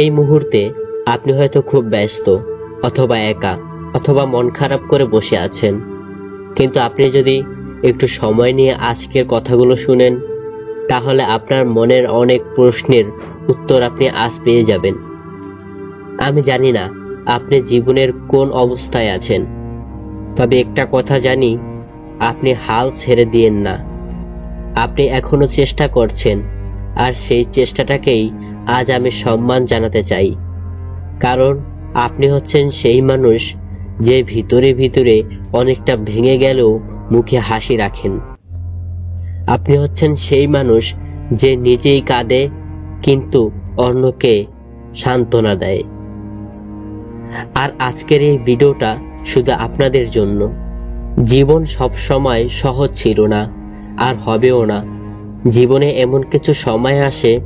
এই মুহূর্তে আপনি হয়তো খুব ব্যস্ত, অথবা একা, অথবা মন খারাপ করে বসে আছেন। কিন্তু আপনি যদি একটু সময় নিয়ে আজকের কথাগুলো শুনেন, তাহলে আপনার মনের অনেক প্রশ্নের উত্তর আপনি আজ পেয়ে যাবেন। আমি জানি না আপনি জীবনের কোন অবস্থায় আছেন, তবে একটা কথা জানি, আপনি হাল ছেড়ে দিয়েন না। আপনি এখনও চেষ্টা করছেন, আর সেই চেষ্টাটাকেই আজ আমি সম্মান জানাতে চাই। কারণ আপনি হচ্ছেন সেই মানুষ যে ভিতরে ভিতরে অনেকটা ভেঙে গেলেও মুখে হাসি রাখেন। আপনি হচ্ছেন সেই মানুষ যে নিজেই কাঁদে, কিন্তু অন্যকে সান্ত্বনা দেয়। আর আজকের এই ভিডিওটা শুধু আপনাদের জন্য। জীবন সব সময় সহজ ছিল না, আর হবেও না। জীবনে এমন কিছু সময় আসে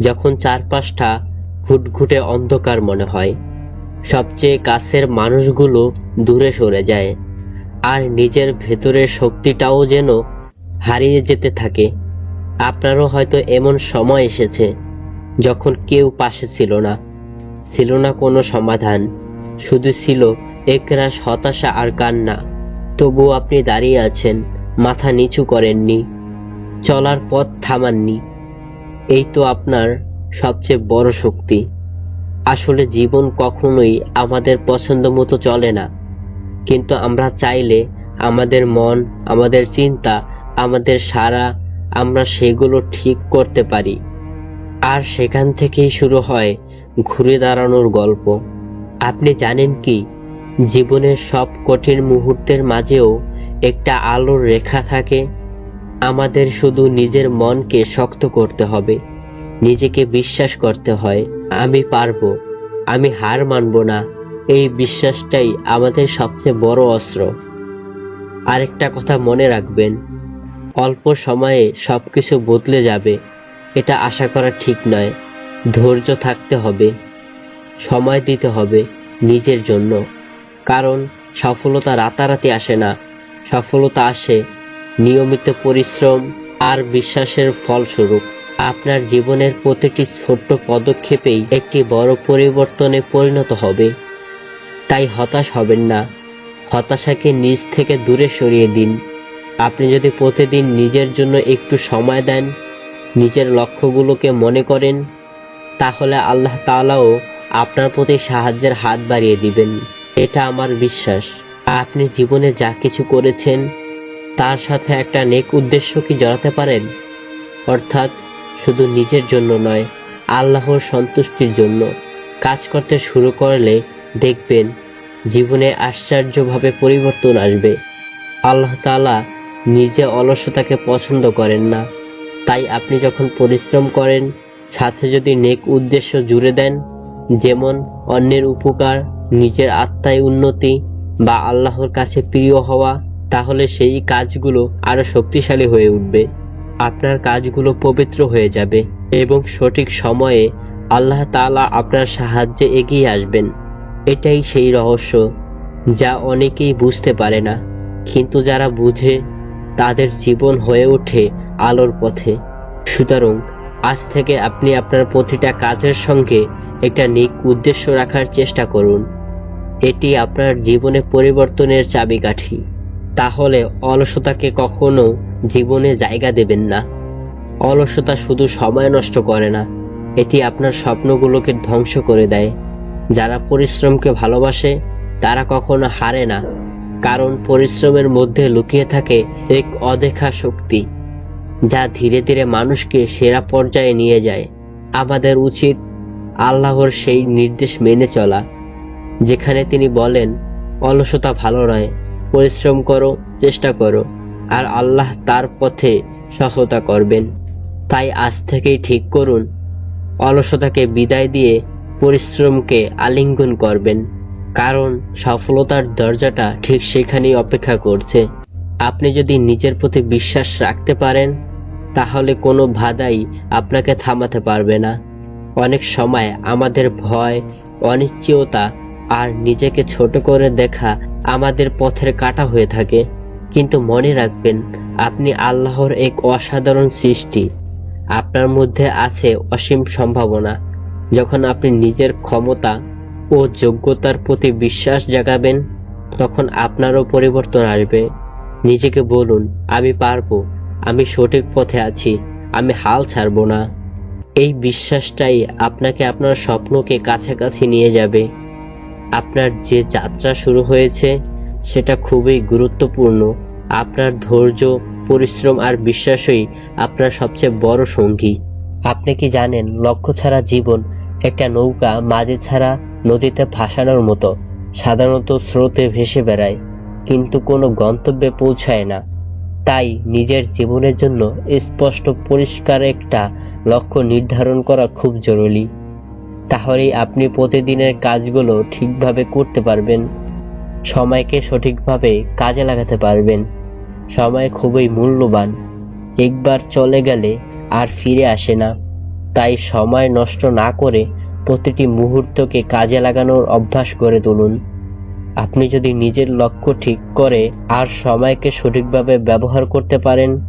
যখন চারপাশটা ঘুটঘুটে অন্ধকার মনে হয়, সবচেয়ে কাছের মানুষগুলো দূরে সরে যায় আর নিজের ভেতরের শক্তিটাও যেন হারিয়ে যেতে থাকে। আপনারও হয়তো এমন সময় এসেছে যখন কেউ পাশে ছিল না। ছিল না কোনো সমাধান, শুধু ছিল একরাশ হতাশা আর কান্না। তবুও আপনি দাঁড়িয়ে আছেন, মাথা নিচু করেননি, চলার পথ থামাননি। এই তো আপনার সবচেয়ে বড় শক্তি। আসলে জীবন কখনোই আমাদের পছন্দ মতো চলে না। কিন্তু আমরা চাইলে আমাদের মন, আমাদের চিন্তা, আমাদের সারা আমরা সেগুলো ঠিক করতে পারি। আর সেখান থেকেই শুরু হয় ঘুরে দাঁড়ানোর গল্প। আপনি জানেন কি, জীবনের সব কঠিন মুহূর্তের মাঝেও একটা আলোর রেখা থাকে আমাদের শুধু নিজের মনকে শক্ত করতে হবে। নিজেকে বিশ্বাস করতে হয়, আমি পারব, আমি হার মানব না। এই বিশ্বাসটাই আমাদের সবচেয়ে বড় অস্ত্র। আরেকটা কথা মনে রাখবেন, অল্প সময়ে সব কিছু বদলে যাবে, এটা আশা করা ঠিক নয়। ধৈর্য থাকতে হবে, সময় দিতে হবে নিজের জন্য। কারণ সফলতা রাতারাতি আসে না, সফলতা আসে নিয়মিত পরিশ্রম আর বিশ্বাসের ফলস্বরূপ আপনার জীবনের প্রতিটি ছোট্ট পদক্ষেপেই একটি বড় পরিবর্তনে পরিণত হবে। তাই হতাশ হবেন না। হতাশাকে নিজ থেকে দূরে সরিয়ে দিন। আপনি যদি প্রতিদিন নিজের জন্য একটু সময় দেন, নিজের লক্ষ্যগুলোকে মনে করেন, তাহলে আল্লাহ তাআলাও আপনার প্রতি সাহায্যের হাত বাড়িয়ে দিবেন। এটা আমার বিশ্বাস। আপনি জীবনে যা কিছু করেছেন তার সাথে একটা নেক উদ্দেশ্য কি জড়াতে পারেন? অর্থাৎ শুধু নিজের জন্য নয়, আল্লাহর সন্তুষ্টির জন্য। কাজ করতে শুরু করলে দেখবেন জীবনে আশ্চর্যভাবে পরিবর্তন আসবে। আল্লাহ তাআলা নিজে অলসতাকে পছন্দ করেন না। তাই আপনি যখন পরিশ্রম করেন, সাথে যদি নেক উদ্দেশ্য জুড়ে দেন, যেমন অন্যের উপকার, নিজের আত্মায় উন্নতি বা আল্লাহর কাছে প্রিয় হওয়া তাহলে সেই কাজগুলো আরও শক্তিশালী হয়ে উঠবে। আপনার কাজগুলো পবিত্র হয়ে যাবে এবং সঠিক সময়ে আল্লাহ তাআলা আপনার সাহায্যে এগিয়ে আসবেন। এটাই সেই রহস্য যা অনেকেই বুঝতে পারে না, কিন্তু যারা বুঝে তাদের জীবন হয়ে ওঠে আলোর পথে। সুতরাং আজ থেকে আপনি আপনার প্রতিটা কাজের সঙ্গে একটা নিক উদ্দেশ্য রাখার চেষ্টা করুন। এটি আপনার জীবনে পরিবর্তনের চাবিকাঠি। তাহলে অলসতাকে কখনো জীবনে জায়গা দেবেন না। অলসতা শুধু সময় নষ্ট করে না, এটি আপনার স্বপ্নগুলোকে ধ্বংস করে দেয়। যারা পরিশ্রমকে ভালোবাসে, তারা কখনো হারে না, কারণ পরিশ্রমের মধ্যে লুকিয়ে থাকে এক অদেখা শক্তি, যা ধীরে ধীরে মানুষকে সেরা পর্যায়ে নিয়ে যায়। আমাদের উচিত আল্লাহর সেই নির্দেশ মেনে চলা, যেখানে তিনি বলেন, অলসতা ভালো নয় পরিশ্রম করো, চেষ্টা করো, আর আল্লাহ তার পথে সফলতা করবেন। তাই আজ থেকেই ঠিক করুন, অলসতাকে বিদায় দিয়ে পরিশ্রমকে আলিঙ্গন করবেন, কারণ সফলতার দরজাটা ঠিক সেখানেই অপেক্ষা করছে। আপনি যদি নিজের প্রতি বিশ্বাস রাখতে পারেন, তাহলে কোনো বাধাই আপনাকে থামাতে পারবে না। অনেক সময় আমাদের ভয়, অনিশ্চয়তা আর নিজেকে ছোট করে দেখা আমাদের পথের কাটা হয়ে থাকে। কিন্তু মনে রাখবেন, আপনি আল্লাহর এক অসাধারণ সৃষ্টি। আপনার মধ্যে আছে অসীম সম্ভাবনা। যখন আপনি নিজের ক্ষমতা ও যোগ্যতার প্রতি বিশ্বাস জাগাবেন, তখন আপনারও পরিবর্তন আসবে। নিজেকে বলুন, আমি পারব, আমি সঠিক পথে আছি, আমি হাল ছাড়বো না। এই বিশ্বাসটাই আপনাকে আপনার স্বপ্নকে কাছাকাছি নিয়ে যাবে। আপনার যে যাত্রা শুরু হয়েছে, সেটা খুবই গুরুত্বপূর্ণ। আপনার ধৈর্য, পরিশ্রম আর বিশ্বাসই আপনার সবচেয়ে বড় সঙ্গী। আপনি কি জানেন, লক্ষ্য ছাড়া জীবন একটা নৌকা মাঝে ছাড়া নদীতে ভাসানোর মতো, সাধারণত স্রোতে ভেসে বেড়ায়, কিন্তু কোনো গন্তব্যে পৌঁছায় না। তাই নিজের জীবনের জন্য স্পষ্ট পরিষ্কার একটা লক্ষ্য নির্ধারণ করা খুব জরুরি। তাহলেই আপনি প্রতিদিনের কাজগুলো ঠিকভাবে করতে পারবেন। সময়কে সঠিকভাবে কাজে লাগাতে পারবেন। সময় খুবই মূল্যবান। একবার চলে গেলে আর ফিরে আসে না। তাই সময় নষ্ট না করে প্রতিটি মুহূর্তকে কাজে লাগানোর অভ্যাস গড়ে তুলুন। আপনি যদি নিজের লক্ষ্য ঠিক করে আর সময়কে সঠিকভাবে ব্যবহার করতে পারেন,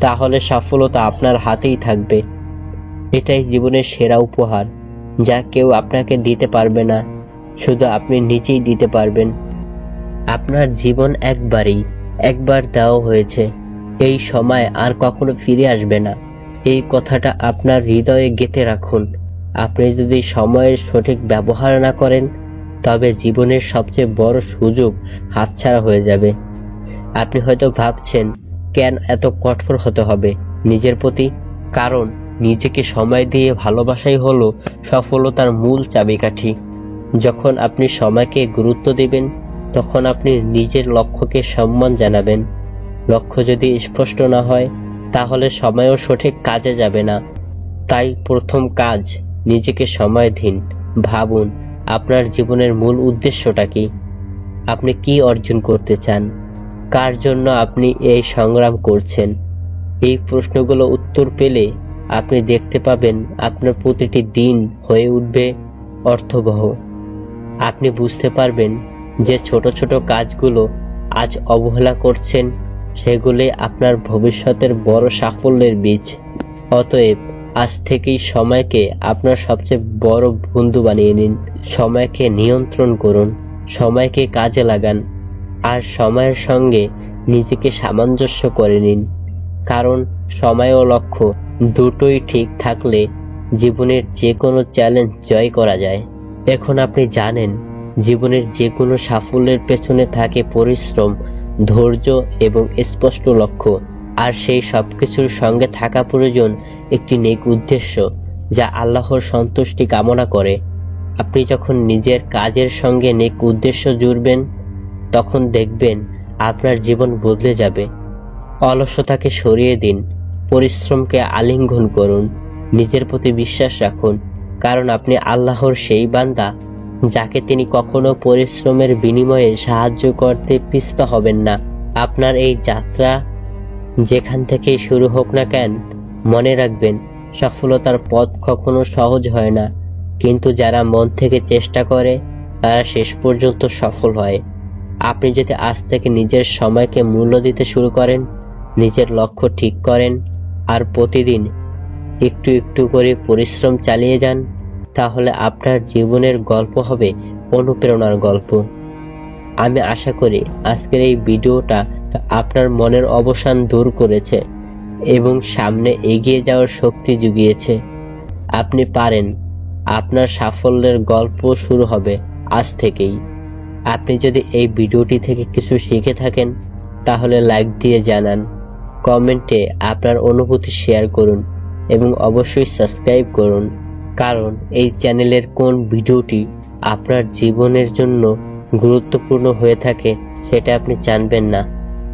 তাহলে সফলতা আপনার হাতেই থাকবে। এটাই জীবনের সেরা উপহার। যা কেউ আপনাকে দিতে পারবে না, শুধু আপনি নিজেই দিতে পারবেন। আপনার জীবন একবারই, একবার দেওয়া হয়েছে। এই সময় আর কখনো ফিরে আসবে না। এই কথাটা আপনার হৃদয়ে গেঁথে রাখুন। আপনি যদি সময়ের সঠিক ব্যবহার না করেন, তবে জীবনের সবচেয়ে বড় সুযোগ হাতছাড়া হয়ে যাবে। আপনি হয়তো ভাবছেন, কেন এত কঠোর হতে হবে? নিজের প্রতি, কারণ নিজেকে সময় দিয়ে ভালোবাসাই হলো সফলতার মূল চাবিকাঠি। যখন আপনি সময়কে গুরুত্ব দেবেন, তখন আপনি নিজের লক্ষ্যকে সম্মান জানাবেন। লক্ষ্য যদি স্পষ্ট না হয়, তাহলে সময়ও সঠিক কাজে যাবে না। তাই প্রথম কাজ, নিজেকে সময় দিন। ভাবুন, আপনার জীবনের মূল উদ্দেশ্যটা কি? আপনি কি অর্জন করতে চান? কার জন্য আপনি এই সংগ্রাম করছেন? এই প্রশ্নগুলো উত্তর পেলে আপনি দেখতে পাবেন আপনার প্রতিটি দিন হয়ে উঠবে অর্থবহ। আপনি বুঝতে পারবেন যে ছোট ছোট কাজগুলো আজ অবহেলা করছেন, সেগুলি আপনার ভবিষ্যতের বড় সাফল্যের বীজ। অতএব আজ থেকেই সময়কে আপনার সবচেয়ে বড় বন্ধু বানিয়ে নিন। সময়কে নিয়ন্ত্রণ করুন, সময়কে কাজে লাগান, আর সময়ের সঙ্গে নিজেকে সামঞ্জস্য করে নিন। কারণ সময় ও লক্ষ্য দুটোই ঠিক থাকলে জীবনের যে কোনো চ্যালেঞ্জ জয় করা যায়। এখন আপনি জানেন, জীবনের যে কোনো সাফল্যের পেছনে থাকে পরিশ্রম, ধৈর্য এবং স্পষ্ট লক্ষ্য। আর সেই সব কিছুর সঙ্গে থাকা প্রয়োজন একটি নেক উদ্দেশ্য, যা আল্লাহর সন্তুষ্টি কামনা করে। আপনি যখন নিজের কাজের সঙ্গে নেক উদ্দেশ্য জুড়বেন, তখন দেখবেন আপনার জীবন বদলে যাবে। অলসতাকে সরিয়ে দিন। পরিশ্রমকে আলিঙ্গন করুন, নিজের প্রতি বিশ্বাস রাখুন, কারণ আপনি আল্লাহর সেই বান্দা, যাকে তিনি কখনো পরিশ্রমের বিনিময়ে সাহায্য করতে পিছপা হবেন না। আপনার এই যাত্রা যেখান থেকে শুরু হোক না কেন, মনে রাখবেন, সফলতার পথ কখনো সহজ হয় না। কিন্তু যারা মন থেকে চেষ্টা করে, তারা শেষ পর্যন্ত সফল হয়। আপনি যদি আজ থেকে নিজের সময়কে মূল্য দিতে শুরু করেন, নিজের লক্ষ্য ঠিক করেন আর প্রতিদিন একটু একটু করে পরিশ্রম চালিয়ে যান, তাহলে আপনার জীবনের গল্প হবে অনুপ্রেরণার গল্প। আমি আশা করি আজকের এই ভিডিওটা আপনার মনের অবসান দূর করেছে এবং সামনে এগিয়ে যাওয়ার শক্তি জুগিয়েছে। আপনি পারেন, আপনার সাফল্যের গল্প শুরু হবে আজ থেকেই। আপনি যদি এই ভিডিওটি থেকে কিছু শিখে থাকেন, তাহলে লাইক দিয়ে জানান। কমেন্টে আপনার অনুভূতি শেয়ার করুন এবং অবশ্যই সাবস্ক্রাইব করুন। কারণ এই চ্যানেলের কোন ভিডিওটি আপনার জীবনের জন্য গুরুত্বপূর্ণ হয়ে থাকে সেটা আপনি জানবেন না।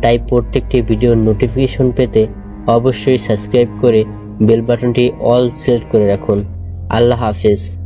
তাই প্রত্যেকটি ভিডিওর নোটিফিকেশন পেতে অবশ্যই সাবস্ক্রাইব করে বেল বাটনটি অল সিলেক্ট করে রাখুন। আল্লাহ হাফেজ।